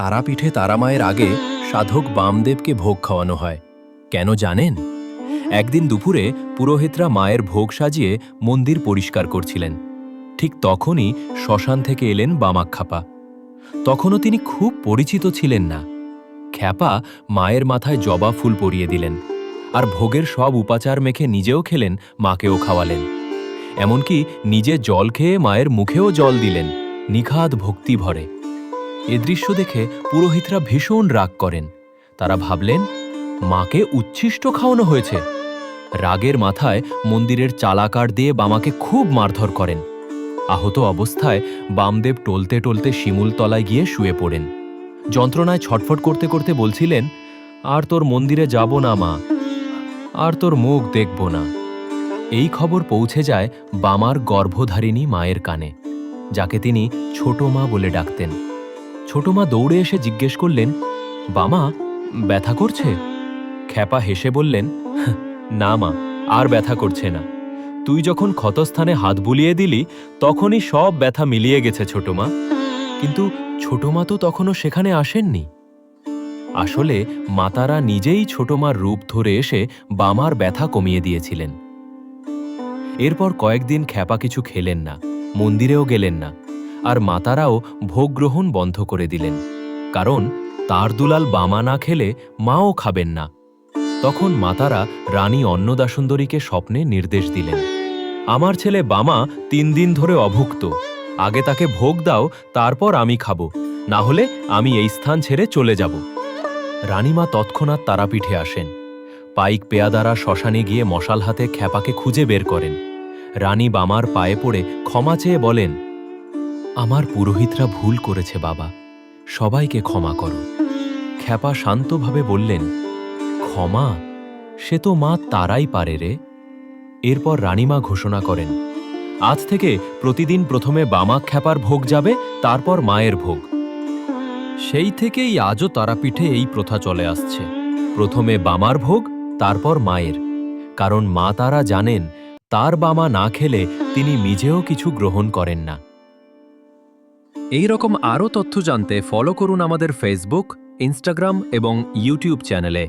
তারাপীঠে তারামায়ের আগে সাধক বামদেবকে ভোগ খাওয়ানো হয়। কেন জানেন? একদিন দুপুরে পুরোহিতরা মায়ের ভোগ সাজিয়ে মন্দির পরিষ্কার করছিলেন। ঠিক তখনই শ্মশান থেকে এলেন বামাক্ষাপা। তখনও তিনি খুব পরিচিত ছিলেন না। খ্যাপা মায়ের মাথায় জবা ফুল পরিয়ে দিলেন আর ভোগের সব উপাচার মেখে নিজেও খেলেন, মাকেও খাওয়ালেন। এমনকি নিজে জল খেয়ে মায়ের মুখেও জল দিলেন, নিখাদ ভক্তি ভরে। এ দৃশ্য দেখে পুরোহিতরা ভীষণ রাগ করেন। তারা ভাবলেন, মাকে উচ্ছিষ্ট খাওয়ানো হয়েছে। রাগের মাথায় মন্দিরের চালাকার দিয়ে বামাকে খুব মারধর করেন। আহত অবস্থায় বামদেব টলতে টলতে শিমুল তলায় গিয়ে শুয়ে পড়েন। যন্ত্রণায় ছটফট করতে করতে বলছিলেন, আর তোর মন্দিরে যাব না, মা। আর তোর মুখ দেখব না। এই খবর পৌঁছে যায় বামার গর্ভধারিণী মায়ের কানে, যাকে তিনি ছোট মা বলে ডাকতেন। ছোট মা দৌড়ে এসে জিজ্ঞেস করলেন বামা ব্যথা করছে? খ্যাপা হেসে বললেন না মা, আর ব্যথা করছে না। তুই যখন ক্ষতস্থানে হাত বুলিয়ে দিলি, তখনই সব ব্যথা মিলিয়ে গেছে ছোট মা। কিন্তু ছোট মা তো তখনও সেখানে আসেননি। আসলে মাতারা নিজেই ছোট মার রূপ ধরে এসে বামার ব্যথা কমিয়ে দিয়েছিলেন। এরপর কয়েকদিন খ্যাপা কিছু খেলেন না, মন্দিরেও গেলেন না। আর মাতারাও ভোগ গ্রহণ বন্ধ করে দিলেন, কারণ তার দুলাল বামা না খেলে মাও খাবেন না। তখন মাতারা রানী অন্নদাসুন্দরীকে স্বপ্নে নির্দেশ দিলেন, আমার ছেলে বামা তিন দিন ধরে অভুক্ত, আগে তাকে ভোগ দাও, তারপর আমি খাব, না হলে আমি এই স্থান ছেড়ে চলে যাব। রানীমা তৎক্ষণাৎ তারাপীঠে আসেন, পাইক পেয়াদারা শ্মশানে গিয়ে মশাল হাতে খ্যাপাকে খুঁজে বের করেন। রানী বামার পায়ে পড়ে ক্ষমা চেয়ে বলেন আমার পুরোহিতরা ভুল করেছে, বাবা। সবাইকে ক্ষমা করো। খ্যাপা শান্তভাবে বললেন, ক্ষমা? সে তো মা তারাই পারে রে। এরপর রানীমা ঘোষণা করেন, আজ থেকে প্রতিদিন প্রথমে বামা খ্যাপার ভোগ যাবে, তারপর মায়ের ভোগ। সেই থেকেই আজও তারাপীঠে এই প্রথা চলে আসছে। প্রথমে বামার ভোগ, তারপর মায়ের। কারণ মা তারা জানেন, তার বামা না খেলে তিনি নিজেও কিছু গ্রহণ করেন না। এই রকম আরও তথ্য জানতে ফলো করুন আমাদের ফেসবুক ইনস্টাগ্রাম এবং ইউটিউব চ্যানেলে